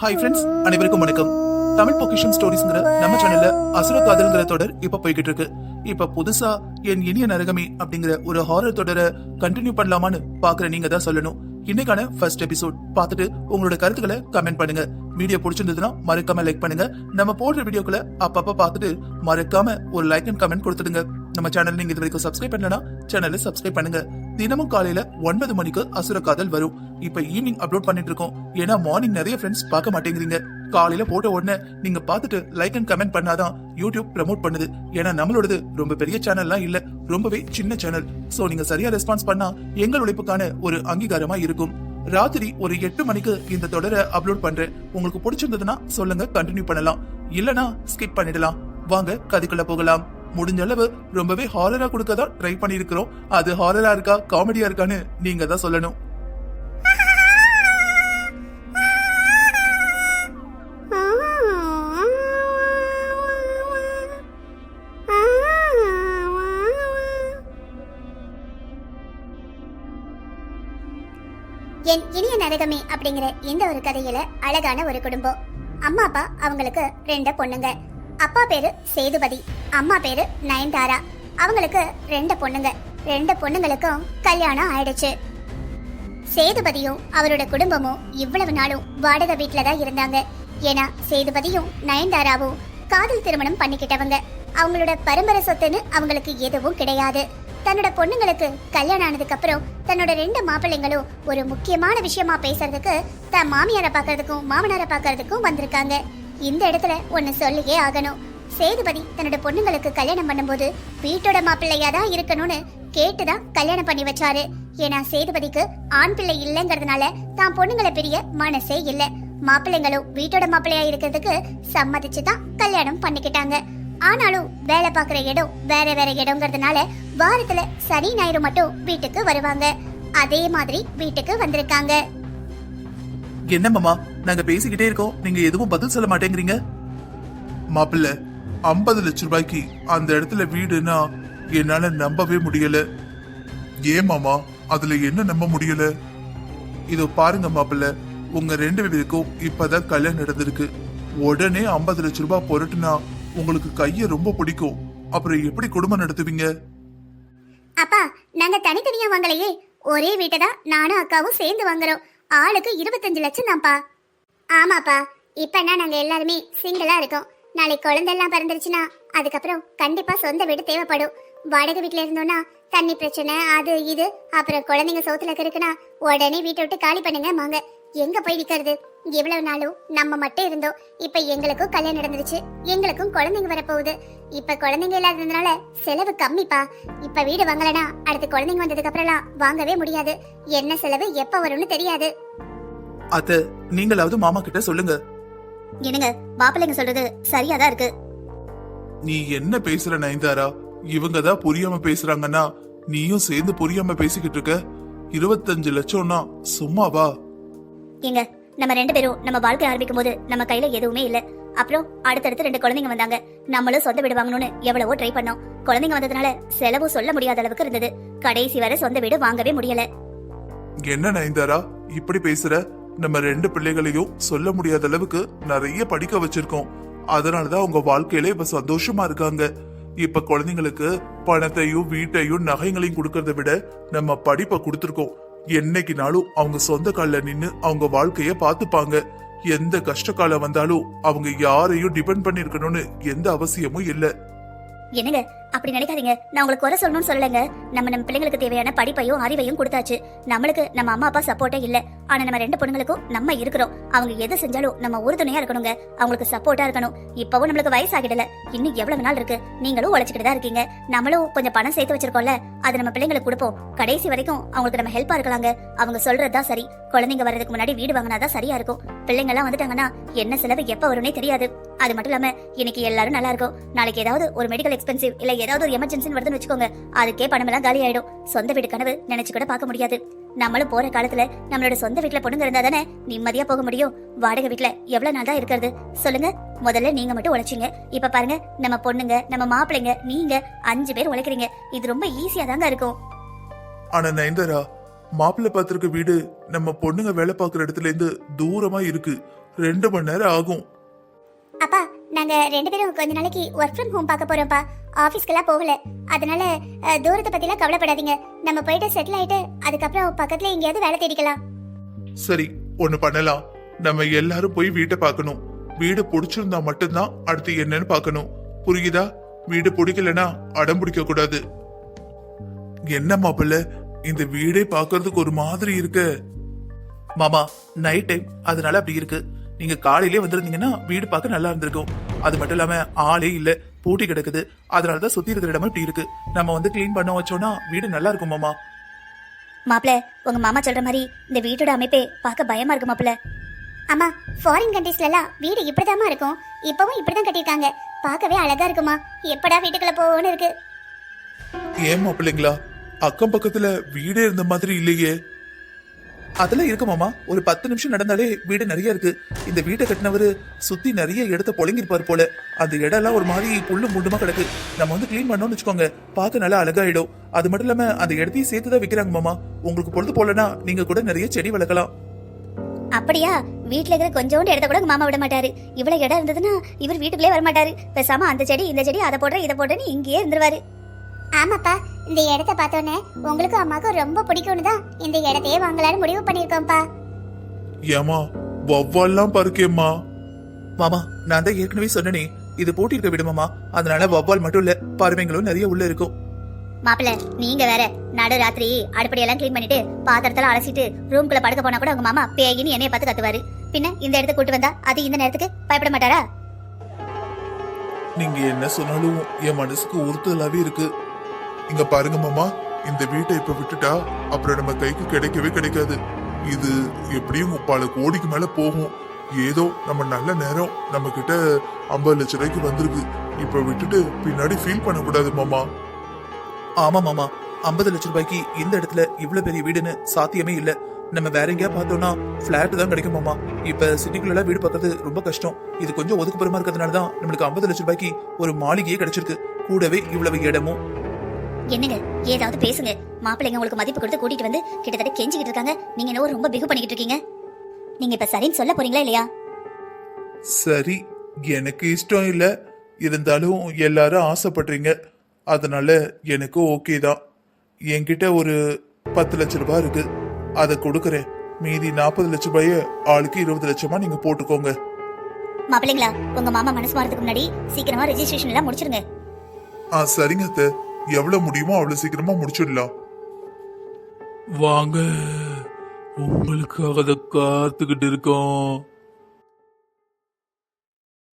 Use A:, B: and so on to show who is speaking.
A: Hi friends அனைவருக்கும் வணக்கம். தமிழ் பொக்கிஷம் ஸ்டோரிஸ்ங்கிற நம்ம சேனல்ல அசுர காதல்ங்கிற தொடர் இப்ப போய்கிட்டு இருக்கு. இப்ப புதுசா என் இனிய நரகமே அப்படிங்கிற ஒரு ஹாரர் தொடரை கண்டினியூ பண்ணலாமான்னு பாக்குற நீங்க தான் சொல்லணும். இன்னைக்கான ஃபர்ஸ்ட் எபிசோட் பார்த்துட்டு உங்களோட கருத்துக்களை கமெண்ட் பண்ணுங்க. வீடியோ பிடிச்சிருந்ததுன்னா மறக்காம லைக் பண்ணுங்க. நம்ம போடுற வீடியோக்களை அப்பப்ப பார்த்துட்டு மறக்காம ஒரு லைக் அண்ட் கமெண்ட் கொடுத்துடுங்க. நம்ம சேனல் நீங்க இது வரைக்கும் சப்ஸ்கிரைப் பண்ணலனா சேனலை சப்ஸ்கிரைப் பண்ணுங்க. தினமும் காலையில ஒன்பது மணிக்கு அசுர காதல் வரும். இப்ப ஈவினிங் அப்லோட் பண்ணிட்டு இருக்கோம். ஏன்னா மார்னிங் நிறைய ஃப்ரெண்ட்ஸ் பார்க்க மாட்டேங்கிறீங்க. காலையில போட்ட உடனே நீங்க பார்த்துட்டு லைக் அண்ட் கமெண்ட் பண்ணாதான் யூடியூப் ப்ரமோட் பண்ணுது. ஏன்னா நம்மளோடது ரொம்ப பெரிய சேனல்லாம் இல்ல. ரொம்பவே சின்ன சேனல் சோ நீங்க சரியா ரெஸ்பான்ஸ் பண்ணா எங்கள் உழைப்புக்கான ஒரு அங்கீகாரமா இருக்கும். ராத்திரி ஒரு எட்டு மணிக்கு இந்த தொடரை அப்லோட் பண்றேன். உங்களுக்கு பிடிச்சிருந்ததுன்னா சொல்லுங்க கண்டினியூ பண்ணலாம். இல்லனா ஸ்கிப் பண்ணிடலாம். வாங்க கதைக்குள்ள போகலாம். முடிஞ்ச அளவு ரொம்பவே ஹாரரா கொடுக்க தான் ட்ரை பண்ணிருக்கிறோம் அது ஹாரரா இருக்கா காமெடியா இருக்கான்னு நீங்க தான் சொல்லணும்.
B: என் இனிய நரகமே அப்படிங்கிற இந்த ஒரு கதையில அழகான ஒரு குடும்பம். அம்மா அப்பா அவங்களுக்கு ரெண்டு பொண்ணுங்க. அப்பா பேரு சேதுபதி அம்மா பேரு நயன்தாரா. அவங்களுக்கு ரெண்டு பொண்ணுங்க. ரெண்டு பொண்ணுங்களுக்கும் கல்யாணம் ஆயிடுச்சு. சேதுபதியும் அவரோட குடும்பமும் இவ்வளவு நாளும் வாடகை வீட்ல தான் இருந்தாங்க. ஏன்னா சேதுபதியும் நயன்தாராவும் காதல் திருமணம் பண்ணிக்கிட்டவங்க. அவங்களோட பரம்பரை சொத்துன்னு அவங்களுக்கு எதுவும் கிடையாது. தன்னோட பொண்ணுங்களுக்கு கல்யாணம் ஆனதுக்கு அப்புறம் தன்னோட ரெண்டு மாப்பிள்ளைங்களும் ஒரு முக்கியமான விஷயமா பேசுறதுக்கு தன் மாமியாரை பார்க்கறதுக்கும் மாமனாரை பார்க்கறதுக்கும் வந்திருக்காங்க. இந்த இடத்துல ஒன்னு சொல்லியே ஆகணும். சேதுபதி தன்னோட பொண்ணுங்களுக்கு கல்யாணம் பண்ணும்போது வீட்டோட மாப்பிள்ளையா தான் இருக்கணும்னு கேட்டுதான் கல்யாணம் பண்ணி வச்சாரு. ஏன்னா சேதுபதிக்கு ஆண் பிள்ளை இல்லைங்கிறதுனால தான் பொண்ணுங்களை பிரிய மனசே இல்ல. மாப்பிள்ளைங்களும் வீட்டோட மாப்பிள்ளையா இருக்கிறதுக்கு சம்மதிச்சு தான் கல்யாணம் பண்ணிக்கிட்டாங்க. ஆனாலும் வேலை பார்க்குற இடம் வேற வேற இடம்ங்கிறதுனால வாரத்துல சனி ஞாயிறு மட்டும் வீட்டுக்கு வருவாங்க. அதே மாதிரி வீட்டுக்கு வந்திருக்காங்க.
A: என்ன மாமா? நாங்க பேசிக்கிட்டே இருக்கோம். நீங்க எதுவும் பதில் சொல்ல மாட்டேங்கிறீங்க? மாப்பிள்ள ஐம்பது லட்ச ரூபாய்க்கு அந்த இடத்துல வீடுனா என்னால நம்பவே முடியல. ஏன் மாமா? அதுல என்ன நம்ப முடியல? இதோ பாருங்க மாப்பிள்ள உங்க ரெண்டு பேருக்கும் இப்பதான் கல்யாணம் நடந்திருக்கு. உடனே ஐம்பது லட்ச ரூபாய் பொருட்டுனா உங்களுக்கு கைய ரொம்ப பிடிக்கும். அப்புறம் எப்படி குடும்பம் நடத்துவீங்க?
B: அப்பா நாங்க தனித்தனியா வாங்கலையே. ஒரே வீட்டை தான் நானும் அக்காவும் சேர்ந்து வாங்குறோம். ஆளுக்கு இருபத்தஞ்சு லட்சம் தான்ப்பா ஆமாப்பா இப்ப நாங்க எல்லாருமே சிங்கிளா இருக்கோம். நாளைக்கு குழந்தெல்லாம் பிறந்துருச்சுன்னா அதுக்கப்புறம் கண்டிப்பா சொந்த வீடு தேவைப்படும். வாடகை வீட்டில் இருந்தோம்னா தண்ணி பிரச்சனை அது இது அப்புறம் குழந்தைங்க சோத்துல இருக்குன்னா உடனே வீட்டை விட்டு காலி பண்ணுங்க வாங்க எங்க போய் விக்கிறது இவ்வளவு நாளும் நம்ம மட்டும் இருந்தோம். இப்ப எங்களுக்கும் கல்யாணம் நடந்துருச்சு. எங்களுக்கும் குழந்தைங்க வரப்போகுது. இப்ப குழந்தைங்க இல்லாததுனால செலவு கம்மிப்பா. இப்ப வீடு வாங்கலனா அடுத்து குழந்தைங்க வந்ததுக்கு அப்புறம்லாம் வாங்கவே முடியாது. என்ன செலவு எப்ப வரும்னு தெரியாது.
A: அத்த நீங்களாவது மாமா கிட்ட சொல்லுங்க.
B: என்னங்க மாப்பிள்ளைங்க சொல்றது சரியாதான் இருக்கு.
A: நீ என்ன பேசுற நயன்தாரா? இவங்க தான் புரியாம பேசுறாங்கன்னா நீயும் சேர்ந்து புரியாம பேசிக்கிட்டு இருக்க. இருபத்தஞ்சு லட்சம்னா சும்மாவா?
B: ஏங்க நம்ம ரெண்டு பேரும் நம்ம வாழ்க்கை ஆரம்பிக்கும் போது நம்ம கையில எதுவுமே இல்ல. அப்புறம் அடுத்தடுத்து ரெண்டு குழந்தைங்க வந்தாங்க. நம்மளும் சொந்த வீடு வாங்கணும்னு எவ்வளவோ ட்ரை பண்ணோம். குழந்தைங்க வந்ததுனால செலவு சொல்ல முடியாத அளவுக்கு இருந்தது. கடைசி வரை சொந்த வீடு வாங்கவே முடியல.
A: என்ன நயன்தாரா இப்படி பேசுற? நம்ம ரெண்டு பிள்ளைகளையும் சொல்ல முடியாத அளவுக்கு நிறைய படிக்க வச்சிருக்கோம். அதனாலதான் உங்க வாழ்க்கையில இப்ப சந்தோஷமா இருக்காங்க. இப்ப குழந்தைங்களுக்கு பணத்தையும் வீட்டையும் நகைங்களையும் கொடுக்கறத விட நம்ம படிப்பை கொடுத்துருக்கோம். என்னைக்குனாலும் அவங்க சொந்த கால நின்னு அவங்க வாழ்க்கைய பாத்துப்பாங்க எந்த கஷ்ட காலம் வந்தாலும் அவங்க யாரையும் டிபெண்ட் பண்ணிருக்கணும்னு எந்த அவசியமும் இல்ல.
B: என்னங்க அப்படி நினைக்காதீங்க. நான் உங்களுக்கு குறை சொல்லணும்னு சொல்லலைங்க. நம்ம நம்ம பிள்ளைங்களுக்கு தேவையான படிப்பையும் அறிவையும் கொடுத்தாச்சு. நம்மளுக்கு நம்ம அம்மா அப்பா சப்போர்ட்டே இல்ல. ஆனா நம்ம ரெண்டு பொண்ணுங்களுக்கும் நம்ம இருக்கிறோம். அவங்க எது செஞ்சாலும் நம்ம உறுதுணையா இருக்கணுங்க. அவங்களுக்கு சப்போர்ட்டா இருக்கணும். இப்பவும் நம்மளுக்கு வயசாகிடல. இன்னும் எவ்வளவு நாள் இருக்கு? நீங்களும் உழைச்சிக்கிட்டு தான் இருக்கீங்க. நம்மளும் கொஞ்சம் பணம் சேர்த்து வச்சிருக்கோம்ல. அது நம்ம பிள்ளைங்களுக்கு கொடுப்போம். கடைசி வரைக்கும் அவங்களுக்கு நம்ம ஹெல்ப்பா இருக்கலாங்க. அவங்க சொல்றதுதான் சரி. குழந்தைங்க வர்றதுக்கு முன்னாடி வீடு வாங்கினாதான் சரியா இருக்கும். பிள்ளைங்க எல்லாம் வந்துட்டாங்கன்னா என்ன செலவு எப்ப வரும்னே தெரியாது. அது மட்டும் இல்லாம இன்னைக்கு எல்லாரும் நல்லா இருக்கும். நாளைக்கு ஏதாவது ஒரு மெடிக்கல் எக்ஸ்பென்சிவ் இல்ல ஏதாவது ஒரு எமர்ஜென்சி வருதுன்னு வச்சுக்கோங்க. அதுக்கே பணம் எல்லாம் காலி ஆயிடும். சொந்த வீடு கனவு நினைச்சு கூட பார்க்க முடியாது. நம்மளும் போற காலத்துல நம்மளோட சொந்த வீட்டுல பொண்ணுங்க இருந்தா தானே நிம்மதியா போக முடியும். வாடகை வீட்ல எவ்வளவு நாள் தான் இருக்கிறது? சொல்லுங்க. முதல்ல நீங்க மட்டும் உழைச்சிங்க. இப்ப பாருங்க நம்ம பொண்ணுங்க நம்ம மாப்பிள்ளைங்க நீங்க அஞ்சு பேர் உழைக்கிறீங்க. இது ரொம்ப ஈஸியா தாங்க இருக்கும்.
A: ஆனா நயன்தாரா மாப்பிள்ளை பார்த்திருக்க வீடு நம்ம பொண்ணுங்க வேலை பார்க்குற இடத்துல இருந்து தூரமா இருக்கு. ரெண்டு மணி நேரம் ஆகும்.
B: அப்பா நாங்க ரெண்டு பேரும் கொஞ்ச நாளைக்கு ஒர்க் ஃப்ரம் ஹோம் பார்க்க போறோம்ப்பா. ஆஃபீஸ்க்கெல்லாம் போகல. அதனால தூரத்தை பத்திலாம் கவலைப்படாதீங்க. நம்ம போயிட்டு செட்டில் ஆயிட்டு அதுக்கப்புறம் பக்கத்துல எங்கேயாவது வேலை தேடிக்கலாம்.
A: சரி ஒண்ணு பண்ணலாம். நம்ம எல்லாரும் போய் வீட்டை பார்க்கணும். வீடு பிடிச்சிருந்தா மட்டும்தான் அடுத்து என்னன்னு பார்க்கணும். புரியுதா? வீடு பிடிக்கலனா அடம் பிடிக்க கூடாது. என்ன மாப்பிள்ள? இந்த வீடே பாக்குறதுக்கு ஒரு மாதிரி இருக்கு. மாமா நைட் டைம் அதனால அப்படி இருக்கு. நீங்க காலையிலே வந்திருந்தீங்கன்னா வீடு பார்க்க நல்லா இருந்திருக்கும். அது மட்டும் இல்லாம ஆளே இல்ல பூட்டி கிடக்குது. அதனாலதான் சுத்தி இருக்கிற இடமும் இப்படி இருக்கு. நம்ம வந்து க்ளீன் பண்ண வச்சோம்னா வீடு நல்லா இருக்கும் மாமா.
B: மாப்பிள உங்க மாமா சொல்ற மாதிரி இந்த வீட்டோட அமைப்பே பார்க்க பயமா இருக்கு மாப்பிள. அம்மா ஃபாரின் கண்ட்ரீஸ்ல எல்லாம் வீடு இப்படிதாம்மா இருக்கும். இப்பவும் இப்படிதான் கட்டியிருக்காங்க. பார்க்கவே அழகா இருக்குமா? எப்படா வீட்டுக்குள்ள போவோன்னு இருக்கு.
A: ஏன் மாப்பிள்ளைங்களா? அக்கம் பக்கத்துல வீடே இருந்த மாதிரி இல்லையே. அதெல்லாம் இருக்கு மாமா ஒரு பத்து நிமிஷம் நடந்தாலே வீடு நிறைய இருக்கு. இந்த வீட்டை கட்டினவரு சுத்தி நிறைய இடத்த பொழங்கிருப்பார் போல. அந்த இடம் எல்லாம் ஒரு மாதிரி புல்லு முண்டுமா கிடக்கு. நம்ம வந்து க்ளீன் பண்ணோம்னு வச்சுக்கோங்க. பார்க்க நல்லா அழகாயிடும். அது மட்டும் இல்லாம அந்த இடத்தையும் சேர்த்து தான் விக்கிறாங்க மாமா. உங்களுக்கு பொழுது போலனா நீங்க கூட நிறைய செடி வளர்க்கலாம்.
B: அப்படியா? வீட்ல இருக்கிற கொஞ்சோண்டு இடத்த கூட மாமா விட மாட்டாரு. இவ்வளவு இடம் இருந்ததுன்னா இவர் வீட்டுக்குள்ளே வர மாட்டாரு பேசாம அந்த செடி இந்த செடி அதை போடுற இதை போடுறேன்னு இங்கேயே இருந்துருவாரு. ஆமாப்பா இந்த இடத்த பார்த்தோன்னே உங்களுக்கும் அம்மாக்கும் ரொம்ப பிடிக்கும்னு தான் இந்த இடத்தையே வாங்கலாம்னு முடிவு பண்ணிருக்கோம்ப்பா
A: ஏமா வவ்வால்லாம் பருக்கேம்மா. மாமா நான் தான் ஏற்கனவே சொன்னனே இது பூட்டி இருக்க விடுமாமா? அதனால வவ்வால் மட்டும் இல்ல பறவைங்களும் நிறைய உள்ள இருக்கும்.
B: மாப்பிள்ள நீங்க வேற நடு ராத்திரி அடுப்படியெல்லாம் க்ளீன் பண்ணிட்டு பாத்திரத்தெல்லாம் அலசிட்டு ரூம்குள்ள படுக்க போனா கூட உங்க மாமா பேயின்னு என்னைய பார்த்து கத்துவாரு. பின்ன இந்த இடத்துக்கு கூட்டு வந்தா அது இந்த நேரத்துக்கு பயப்பட மாட்டாரா?
A: நீங்க என்ன சொன்னாலும் என் மனசுக்கு உறுத்தலாவே இருக்கு. இங்க பாருங்க மாமா இந்த வீட்டை இப்ப விட்டுட்டா அப்புறம் நம்ம கைக்கு கிடைக்கவே கிடைக்காது. இது எப்படியும் பல கோடிக்கு மேல போகும். ஏதோ நம்ம நல்ல நேரம் நம்ம கிட்ட ஐம்பது லட்ச ரூபாய்க்கு வந்திருக்கு. இப்ப விட்டுட்டு பின்னாடி ஃபீல் பண்ணக்கூடாது மாமா. ஆமா மாமா ஐம்பது லட்சம் ரூபாய்க்கு இந்த இடத்துல இவ்வளவு பெரிய வீடுன்னு சாத்தியமே இல்ல. நம்ம வேற எங்கேயா பார்த்தோம்னா பிளாட் தான் கிடைக்கும் மாமா. இப்ப சிட்டிக்குள்ள வீடு பார்க்கறது ரொம்ப கஷ்டம். இது கொஞ்சம் ஒதுக்குப்புறமா இருக்கிறதுனால தான் நம்மளுக்கு ஐம்பது லட்ச ரூபாய்க்கு ஒரு மாளிகையே கிடைச்சிருக்கு. கூடவே இவ்வளவு இடமும்.
B: என்னங்க? ஏதாவது பேசுங்க. மாப்பிள்ளைங்க உங்களுக்கு மதிப்பு கொடுத்து கூட்டிட்டு வந்து கிட்டத்தட்ட கெஞ்சிக்கிட்டு இருக்காங்க. நீங்க என்ன ரொம்ப பிகு பண்ணிக்கிட்டு இருக்கீங்க. நீங்க இப்ப சரின்னு சொல்ல போறீங்களா இல்லையா?
A: சரி எனக்கு இஷ்டம் இல்ல. இருந்தாலும் எல்லாரும் ஆசைப்படுறீங்க. அதனால எனக்கு ஓகே தான். என்கிட்ட ஒரு பத்து லட்ச ரூபாய் இருக்கு. அதை கொடுக்கறேன். மீதி நாற்பது லட்ச ரூபாய ஆளுக்கு இருபது லட்சமா நீங்க போட்டுக்கோங்க.
B: மாப்பிள்ளைங்களா உங்க மாமா மனசு மாறதுக்கு முன்னாடி சீக்கிரமா ரெஜிஸ்ட்ரேஷன் எல்லாம் முடிச்சிருங்க.
A: ஆ சரிங்க அத்தை. எவ்வளவு முடியுமோ அவ்வளவு சீக்கிரமா முடிச்சிடலாம்.
C: வாங்க உங்களுக்காக அதை காத்துக்கிட்டு இருக்கோம்.